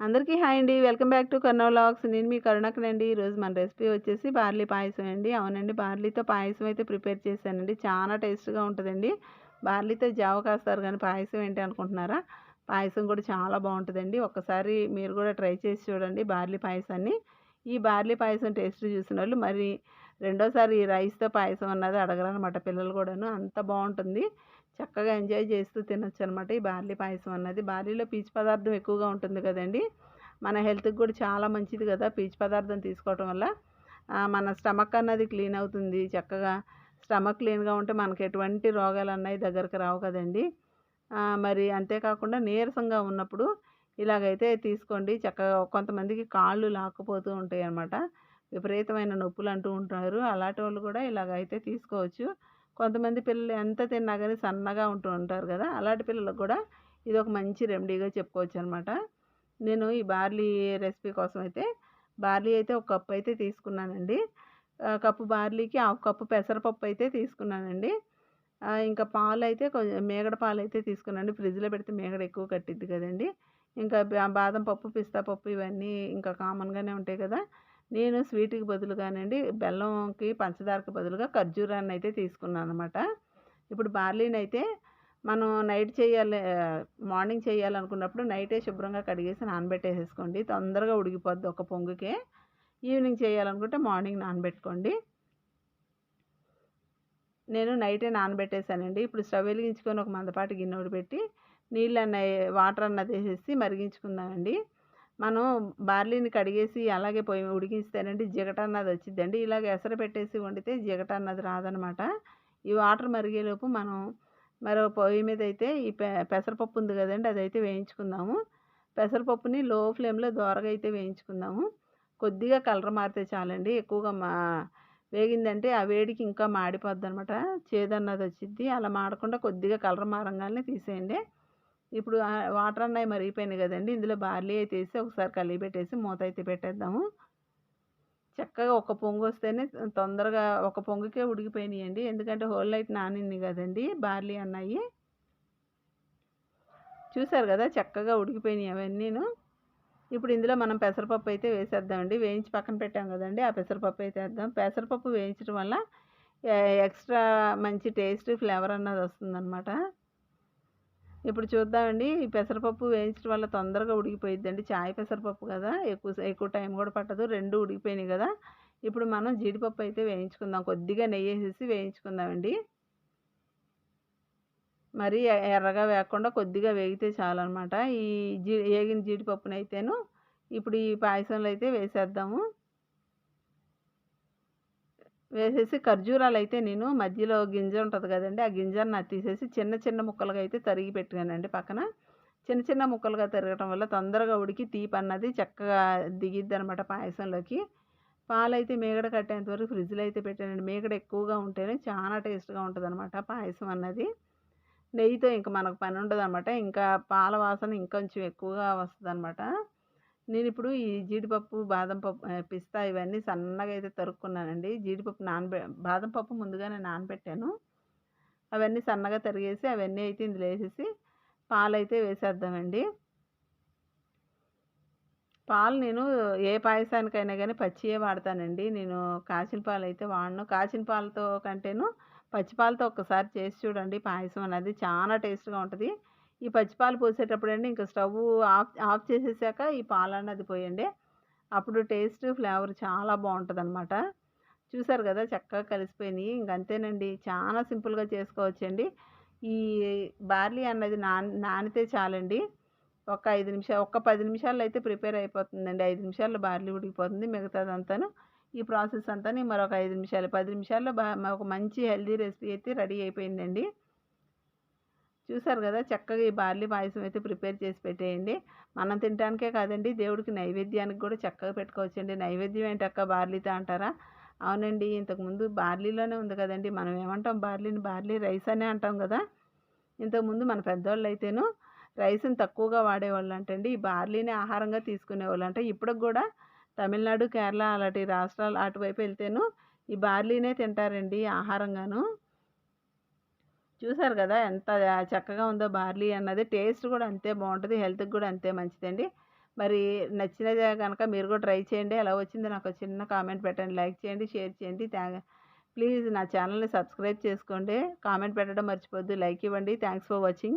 అందరికీ హాయ్ అండి. Welcome back to కర్నో వ్లాగ్స్ నేను మీ కరుణకనండి ఈరోజు మన రెసిపీ వచ్చేసి బార్లీ పాయసం అండి. అవునండి బార్లీతో పాయసం అయితే ప్రిపేర్ చేశానండి. చాలా టేస్ట్గా ఉంటుందండి. బార్లీతో జావ కాస్తారు కానీ పాయసం ఏంటి అనుకుంటున్నారా? పాయసం కూడా చాలా బాగుంటుందండి. ఒక్కసారి మీరు కూడా ట్రై చేసి చూడండి బార్లీ పాయసాన్ని. ఈ బార్లీ పాయసం టేస్ట్ చూసిన వాళ్ళు మరి రెండోసారి ఈ రైస్తో పాయసం అన్నది అడగరనమాట పిల్లలు కూడాను. అంత బాగుంటుంది. చక్కగా ఎంజాయ్ చేస్తూ తినొచ్చు అనమాట ఈ బార్లీ పాయసం అన్నది. బార్లీలో పీచు పదార్థం ఎక్కువగా ఉంటుంది కదండి. మన హెల్త్కి కూడా చాలా మంచిది కదా పీచు పదార్థం తీసుకోవటం వల్ల. మన స్టమక్ అన్నది క్లీన్ అవుతుంది. చక్కగా స్టమక్ క్లీన్గా ఉంటే మనకు ఎటువంటి రోగాలు అన్నవి దగ్గరకు రావు కదండి. మరి అంతేకాకుండా నీరసంగా ఉన్నప్పుడు ఇలాగైతే తీసుకోండి. చక్కగా కొంతమందికి కాళ్ళు లాక్కుపోతూ ఉంటాయి అన్నమాట విపరీతమైన నొప్పులు అంటూ ఉంటారు. అలాంటి వాళ్ళు కూడా ఇలాగైతే తీసుకోవచ్చు. కొంతమంది పిల్లలు ఎంత తిన్నా కానీ సన్నగా ఉంటూ ఉంటారు కదా అలాంటి పిల్లలకు కూడా ఇది ఒక మంచి రెమెడీగా చెప్పుకోవచ్చు అనమాట నేను ఈ బార్లీ రెసిపీ కోసం అయితే బార్లీ అయితే ఒక కప్పు అయితే తీసుకున్నానండి. కప్పు బార్లీకి హాఫ్ కప్పు పెసరపప్పు అయితే తీసుకున్నానండి. ఇంకా పాలు అయితే కొంచెం మేగడ పాలు అయితే తీసుకున్నాను. ఫ్రిడ్జ్లో పెడితే మేగడ ఎక్కువ కట్టిద్ది కదండి. ఇంకా బాదం పప్పు పిస్తా పప్పు ఇవన్నీ ఇంకా కామన్గానే ఉంటాయి కదా నేను స్వీట్కి బదులుగానండి బెల్లంకి పంచదారకు బదులుగా ఖర్జూరాన్ని అయితే తీసుకున్నాను అనమాట ఇప్పుడు బార్లీని అయితే మనం నైట్ చేయాలి మార్నింగ్ చేయాలనుకున్నప్పుడు నైటే శుభ్రంగా కడిగేసి నానబెట్టేసేసుకోండి. తొందరగా ఉడికిపోద్ది ఒక పొంగుకే. ఈవినింగ్ చేయాలనుకుంటే మార్నింగ్ నానబెట్టుకోండి. నేను నైటే నానబెట్టేశానండి. ఇప్పుడు స్టవ్ వెలిగించుకొని ఒక మందపాటి గిన్నె పెట్టి నీళ్ళు అన్న వాటర్ అన్నది వేసేసి మరిగించుకుందామండి. మనం బార్లీని కడిగేసి అలాగే పొయ్యి ఉడికిస్తేనండి జిగట అన్నది వచ్చిద్దండి. ఇలాగ ఎసర పెట్టేసి వండితే జిగట అన్నది రాదనమాట. ఈ వాటర్ మరిగేలోపు మనం మరో పొయ్యి మీద అయితే ఈ పెసరపప్పు ఉంది కదండి అదైతే వేయించుకుందాము. పెసరపప్పుని లో ఫ్లేమ్లో దోరగా అయితే వేయించుకుందాము. కొద్దిగా కలర్ మారితే చాలండి. ఎక్కువగా మా వేగిందంటే ఆ వేడికి ఇంకా మాడిపోద్ది అనమాట చేదన్నది వచ్చింది అలా మాడకుండా కొద్దిగా కలర్ మారంగానే తీసేయండి. ఇప్పుడు వాటర్ అన్నవి మరిగిపోయినాయి కదండి. ఇందులో బార్లీ అయితే వేసి ఒకసారి కలిగి పెట్టేసి మూత అయితే పెట్టేద్దాము. చక్కగా ఒక పొంగు వస్తేనే తొందరగా ఒక పొంగుకే ఉడికిపోయినాయండి. ఎందుకంటే హోల్ లైట్ నానింది కదండి బార్లీ అన్నాయి. చూసారు కదా చక్కగా ఉడికిపోయినాయి అవన్నీను. ఇప్పుడు ఇందులో మనం పెసరపప్పు అయితే వేసేద్దామండి. వేయించి పక్కన పెట్టాం కదండి. ఆ పెసరపప్పు అయితే వేద్దాం. పెసరపప్పు వేయించడం వల్ల ఎక్స్ట్రా మంచి టేస్ట్ ఫ్లేవర్ అన్నది వస్తుందన్నమాట. ఇప్పుడు చూద్దామండి ఈ పెసరపప్పు వేయించడం వల్ల తొందరగా ఉడికిపోయిద్దండి. చాయ్ పెసరపప్పు కదా ఎక్కువ ఎక్కువ టైం కూడా పట్టదు. రెండు ఉడికిపోయినాయి కదా ఇప్పుడు మనం జీడిపప్పు అయితే వేయించుకుందాం. కొద్దిగా నెయ్యి వేసేసి వేయించుకుందామండి. మరి ఎర్రగా వేయకుండా కొద్దిగా వేగితే చాలన్నమాట. ఈ జీ వేగిన జీడిపప్పునైతేను ఇప్పుడు ఈ పాయసంలో అయితే వేసేద్దాము. వేసేసి ఖర్జూరాలు అయితే నేను మధ్యలో గింజ ఉంటుంది కదండి ఆ గింజను నాకు తీసేసి చిన్న చిన్న ముక్కలుగా అయితే తరిగి పెట్టానండి పక్కన. చిన్న చిన్న ముక్కలుగా తరగటం వల్ల తొందరగా ఉడికి తీపి అన్నది చక్కగా దిగిద్ది అనమాట పాయసంలోకి. పాలైతే మేగడ కట్టేంత వరకు ఫ్రిడ్జ్లో అయితే పెట్టానండి. మేగడ ఎక్కువగా ఉంటేనే చాలా టేస్ట్గా ఉంటుంది అనమాట పాయసం అన్నది. నెయ్యితో ఇంకా మనకు పని ఉండదు అనమాట ఇంకా పాల వాసన ఇంకొంచెం ఎక్కువగా వస్తుంది అనమాట నేను ఇప్పుడు ఈ జీడిపప్పు బాదం పప్పు పిస్తా ఇవన్నీ సన్నగా అయితే తరుక్కున్నానండి. జీడిపప్పు నానబె బాదం పప్పు ముందుగానే నానబెట్టాను. అవన్నీ సన్నగా తరిగేసి అవన్నీ అయితే ఇందులో వేసేసి పాలు అయితే వేసేద్దామండి. పాలు నేను ఏ పాయసానికైనా కానీ పచ్చియే వాడతానండి. నేను కాచిన పాలు అయితే వాడను. కాచిన పాలతో కంటేను పచ్చి పాలతో ఒక్కసారి చేసి చూడండి. పాయసం అనేది చాలా టేస్ట్గా ఉంటుంది. ఈ పచ్చిపాలు పోసేటప్పుడు అండి ఇంకా స్టవ్ ఆఫ్ ఆఫ్ చేసేసాక ఈ పాలు అన్నది పోయండి. అప్పుడు టేస్ట్ ఫ్లేవర్ చాలా బాగుంటుంది అనమాట చూసారు కదా చక్కగా కలిసిపోయినాయి. ఇంక అంతేనండి. చాలా సింపుల్గా చేసుకోవచ్చండి. ఈ బార్లీ అన్నది నాన్ నానితే చాలండి. ఒక ఐదు నిమిషాలు ఒక పది నిమిషాల్లో అయితే ప్రిపేర్ అయిపోతుందండి. ఐదు నిమిషాల్లో బార్లీ ఉడికిపోతుంది. మిగతాదంతాను ఈ ప్రాసెస్ అంతా మరొక ఐదు నిమిషాలు పది నిమిషాల్లో బా ఒక మంచి హెల్దీ రెసిపీ అయితే రెడీ అయిపోయిందండి. చూసారు కదా చక్కగా ఈ బార్లీ పాయసం అయితే ప్రిపేర్ చేసి పెట్టేయండి. మనం తినడానికే కాదండి దేవుడికి నైవేద్యానికి కూడా చక్కగా పెట్టుకోవచ్చండి. నైవేద్యం ఏంటక్క బార్లీతో అంటారా? అవునండి ఇంతకుముందు బార్లీలోనే ఉంది కదండి మనం ఏమంటాం బార్లీని? బార్లీ రైస్ అనే అంటాం కదా. ఇంతకుముందు మన పెద్దవాళ్ళు అయితేను రైస్ని తక్కువగా వాడేవాళ్ళు అంటండి ఈ బార్లీని ఆహారంగా తీసుకునేవాళ్ళు అంటే ఇప్పటికి కూడా తమిళనాడు కేరళ అలాంటి రాష్ట్రాలు అటువైపు వెళ్తేను ఈ బార్లీనే తింటారండి ఆహారంగాను. చూసారు కదా ఎంత చక్కగా ఉందో బార్లీ అన్నది. టేస్ట్ కూడా అంతే బాగుంటుంది హెల్త్కి కూడా అంతే మంచిదండి. మరి నచ్చినది కనుక మీరు కూడా ట్రై చేయండి. ఎలా వచ్చిందో నాకు చిన్న కామెంట్ పెట్టండి లైక్ చేయండి షేర్ చేయండి థ్యాంక్ ప్లీజ్ నా ఛానల్ని సబ్స్క్రైబ్ చేసుకోండి. కామెంట్ పెట్టడం మర్చిపోద్దు లైక్ ఇవ్వండి. Thanks for watching.